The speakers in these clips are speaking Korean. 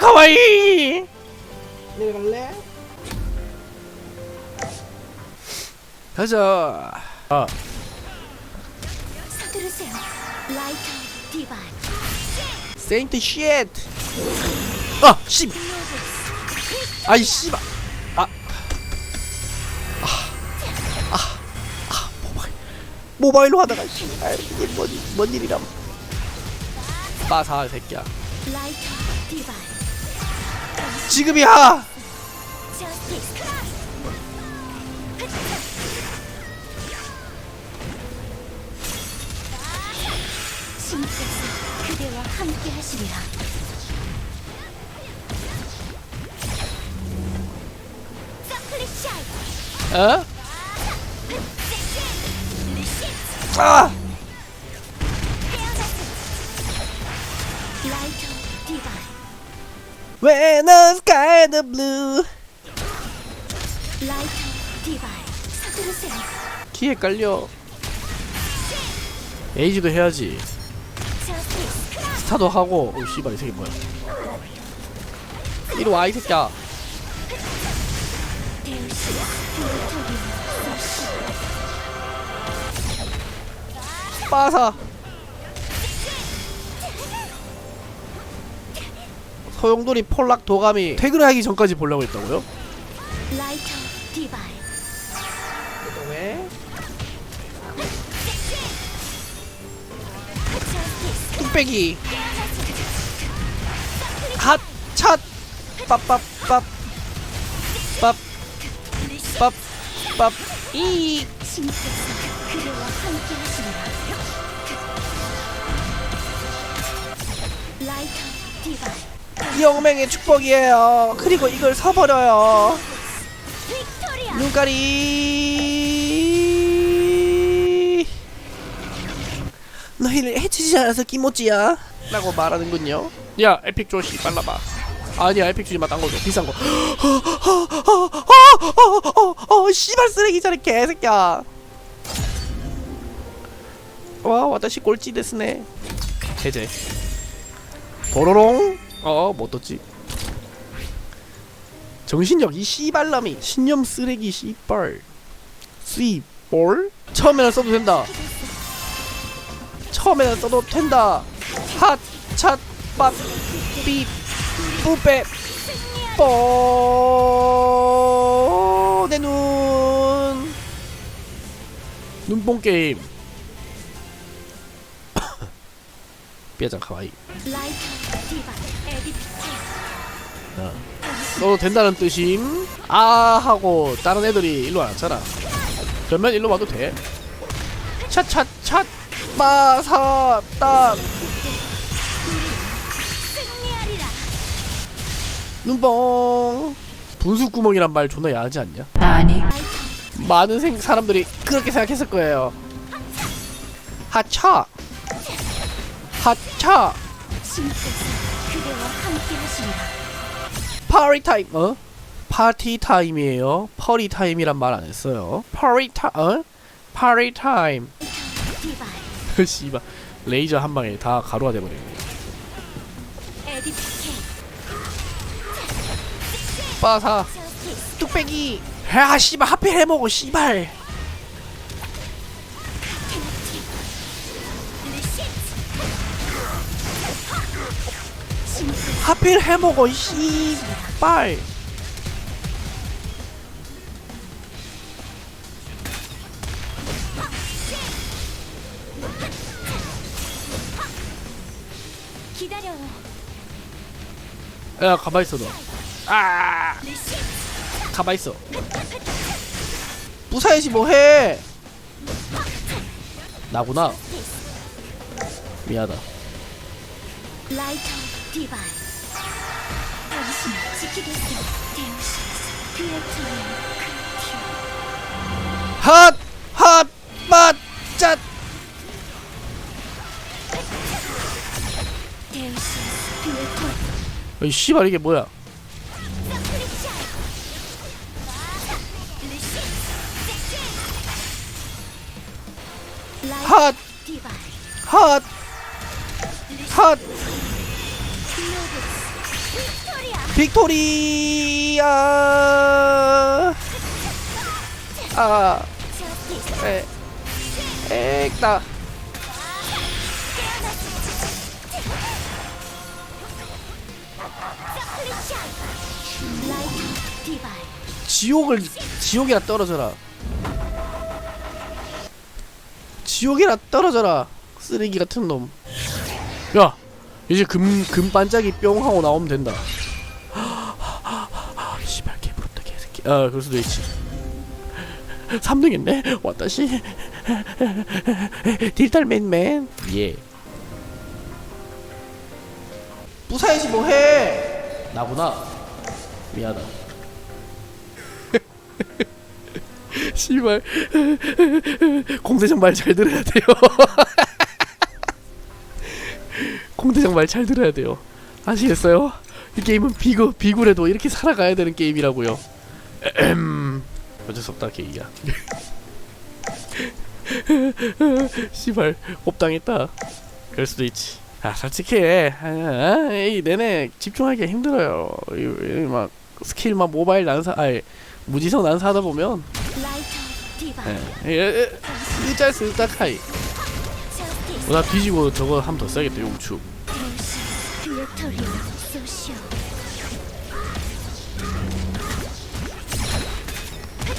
가와이 내려갈래? 가자 아 서두르세요. 라이터 디바인. 세인트 쉣 아! 씨 아이 씨발 아. 아. 아. 아. 모바일 모바일로 하다가 씨발 이게 뭔, 뭔 일이람 빠사 새끼야 라이터 디바인. 지금이야 그대와 함께 하시리라. 어? 아! When the sky the blue 라이터 디바인. 서두르세요. 키에 깔려 에이지도 해야지 저스티스 크라스. 스타도 하고 오 씨발 이 새끼 뭐야 이리 와이 새끼야. 빠사 소용돌이 폴락 도감이 퇴근하기 전까지 보려고 했다고요? 라이터? 저스티스 뚝배기 핫찻 빠빠빠 빠빠빠이 신께서 그대와 함께 하시리라. 라이터 디바 인. 영맹의 축복이에요. 그리고 이걸 빅토리아. 눈가리 너희를 해치지 않아서 끼모찌야. 라고 말하는군요. 야 에픽 조시 빨라봐. 아니야 에픽 주지 마딴 거줘 비싼 거. 어어어어어어 씨발 쓰레기잖아 개새끼야. 와 와다시 꼴찌 됐으네. 해제. 도로롱 어못 떴지? 정신력 이 씨발놈이. 신념 쓰레기 씨발. 씨볼? 처음에는 써도 된다. 처음에는 써도 된다. 핫찻밥삐 뿌빼 뽀내눈. 눈뽕 게임 삐아장 가와이. 에디피테. 너도 된다는 뜻임. 아 하고 다른 애들이 일로 안 왔잖아 그러면 일로 와도 돼. 차차차 마사 딱 승리하리라. 눈뽕. 분수구멍이란 말 존나 야하지 않냐? 아니. 많은 생, 사람들이 그렇게 생각했을 거예요. 하차 하차. 파리 타임 어? 파티 타임이에요 퍼리 타임이란 말 안 했어요 파리 타 어? 파리 타임. 씨발 레이저 한 방에 다 가루가 돼버리네. 빠사. 뚝배기 야 씨발 하필 해먹어 씨발 하필 해먹어 이 씨발. 기다려요. 야 가만히 있어 너아! 가만히 있어. 부사야지 뭐해. 나구나. 미안하다. 라이터 디바인. 핫! 핫! 맛! 피에토. 이 씨발 이게 뭐야 핫! 핫! 핫! 빅토리아. 아 에, 디바이 지옥을 지옥이라 떨어져라 지옥이라 떨어져라 쓰레기 같은 놈. 야 이제 금, 금 반짝이 뿅 하고 나오면 된다. 개부럽다 개새끼. 아 그럴 수도 있지. 3등했네? 왔다시? 딜달맨맨. 예. 부사야지 뭐해? 나구나. 미안하다. 씨발. 공대장 말 잘 들어야 돼요. 공대장 말 잘 들어야 돼요. 아시겠어요? 이 게임은 비구 비굴해도 이렇게 살아가야 되는 게임이라고요. 어쩔 수 없다 게이야 씨발 옵당했다 그럴 수도 있지 아 솔직히 아, 이 내내 집중하기가 힘들어요 이, 이, 막 스킬 막 모바일 난사 아니 무지성 난사하다 보면 예, 예, 예, 일짤 저스티스 어, 나 뒤지고 저거 한 번 더 써야겠다 용축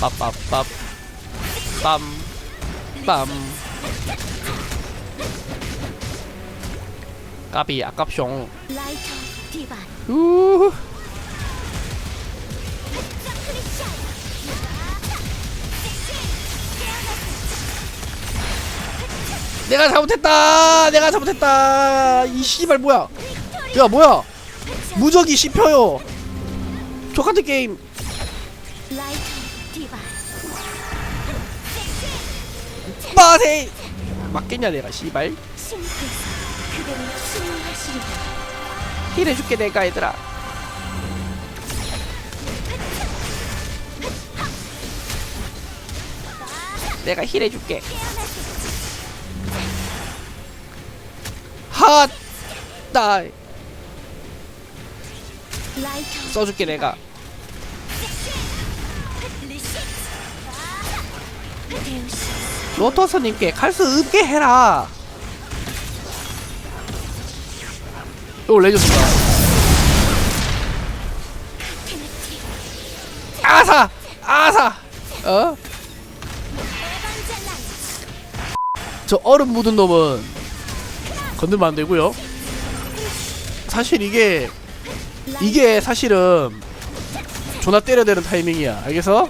빠빠빠 빰빰. 까비 아깝숑 우 내가 잘못했다! 내가 잘못했다! 이 씨발 뭐야? 야 뭐야? 무적이 씹혀요. 똑같은 게임 빠세 맞겠냐 내가 씨발. 신뢰하시리라 힐해줄게 내가 얘들아. 내가 힐 해줄게. 핫다 라이터 써줄게 내가. 데우시스 로터스님께 갈수 없게 해라 내줬습니다 테네티 아사 아사 어? 저 얼음 묻은 놈은 건들면 안 되고요. 사실 이게 이게 사실은 존나 때려야 되는 타이밍이야. 알겠어?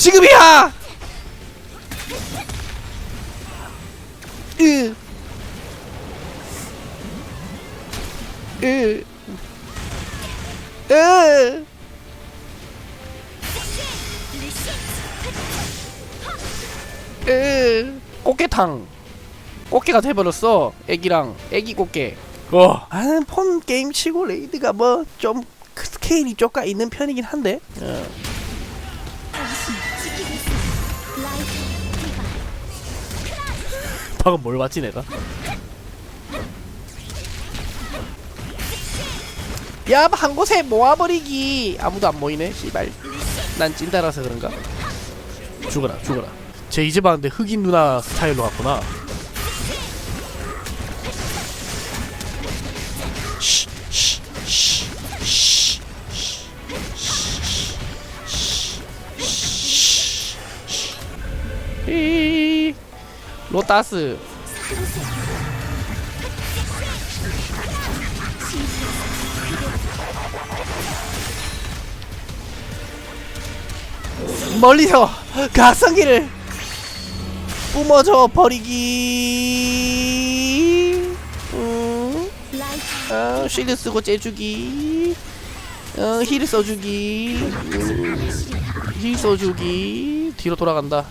지금이야. 으. 으. 으. 으. 꽃게탕. 꽃게가 돼버렸어. 애기랑 애기 꽃게. 어. 나는 폰 게임 치고 레이드가 뭐 좀 스케일이 쪼까 있는 편이긴 한데. 어. 방금 뭘 봤지 내가? 야, 뭐한 곳에 모아버리기. 아무도 안 모이네, 씨발. 난 찐따라서 그런가? 죽어라, 죽어라. 쟤 이제 봤는데 흑인 누나 스타일로 씨, 이 로타스. 멀리서 각성기를 뿜어져 버리기. 음, 어, 쉴드 쓰고 째주기. 어, 힐 써주기. 음, 힐 써주기. 뒤로 돌아간다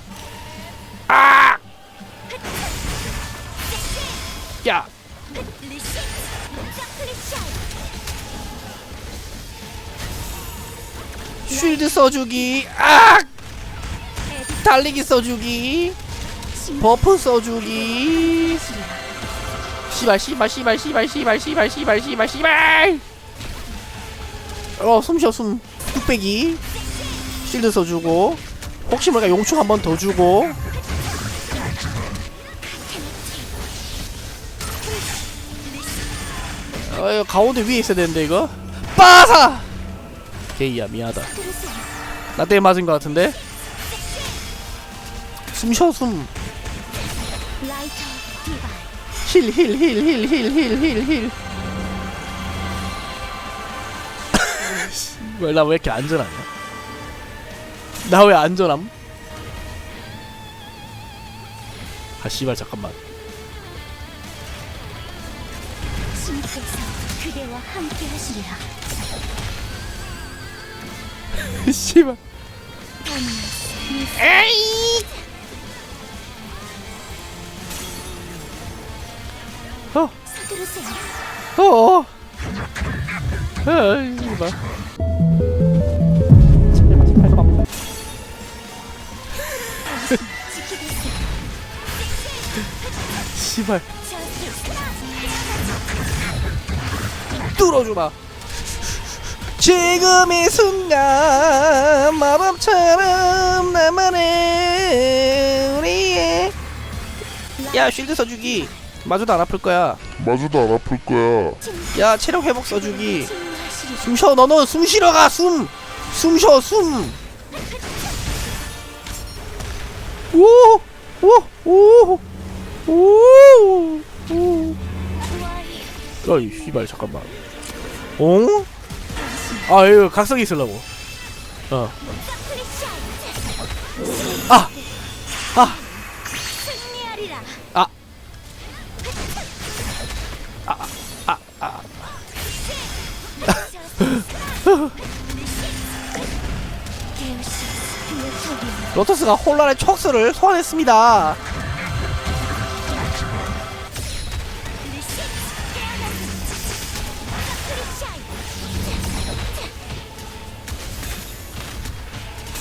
쉴드 써주기 아! 달리기 써주기 버프 써주기. 씨발 씨발 씨발 씨발 씨발 씨발 씨발 씨발 씨발! 어 숨쉬어 숨. 뚝배기. 실드 써주고. 혹시 모르니까 용충 한 번 더 주고. 어 가운데 위에 있어야 되는데 이거. 빠사 게이야 미안하다. 나 때문에 맞은 것 같은데 숨 라이터 디바인. 힐힐 힐 힐 힐 힐 힐힐 왜 나 왜 이렇게 안전하냐 나 왜 안전함 아 씨발 잠깐만 신께서 그대와 함께 하시리라. 씨발. 에이! 어. 어. 에이, 씨발. 씨발. 뚫어주마. 지금 이 순간 마법처럼 나만의 우리의 야 쉴드 써주기 마주도 안 아플 거야 마주도 안 아플 거야. 야 체력 회복 써주기. 숨 쉬어 너는 숨 쉬러 가숨숨 쉬어 숨 오! 오! 오! 오! 오! 어이 씨발 잠깐만 어? 아 이거 각성기 쓰려고 어 아! 아! 승리하리라. 아! 아! 아! 아! 데우시 유토비아. 로터스가 혼란의 촉수를 소환했습니다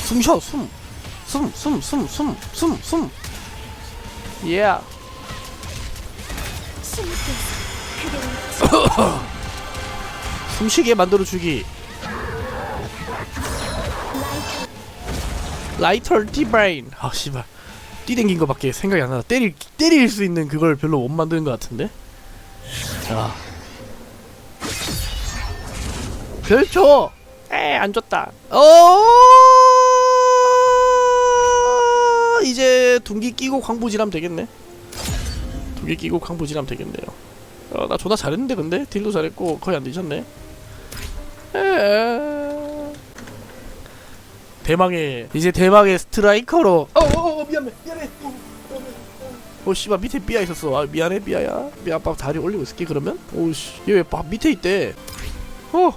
숨 쉬어 숨. 숨 숨 숨 숨 숨 숨. 예. 숨쉬게 만들어 주기. 라이터 디바인 아 씨발. 뛰댕긴 거밖에 생각이 안 나다. 때릴 때릴 수 있는 그걸 별로 못 만드는 것 같은데? 자 별초 에안 줬다. 어 이제 둥기 끼고 광부지람 되겠네. 둥기 끼고 광부지람 되겠네요. 어 나 존나 잘했는데 근데? 딜도 잘했고 거의 안 뒤졌네. 에 대망의 이제 대망의 스트라이커로. 어어 미안해 미안해. 어, 어, 어 씨발 밑에 삐아 있었어. 아 미안해 삐아야. 삐아 아빠 다리 올리고 있을게 그러면? 오씨. 얘 왜 밑에 있대? 어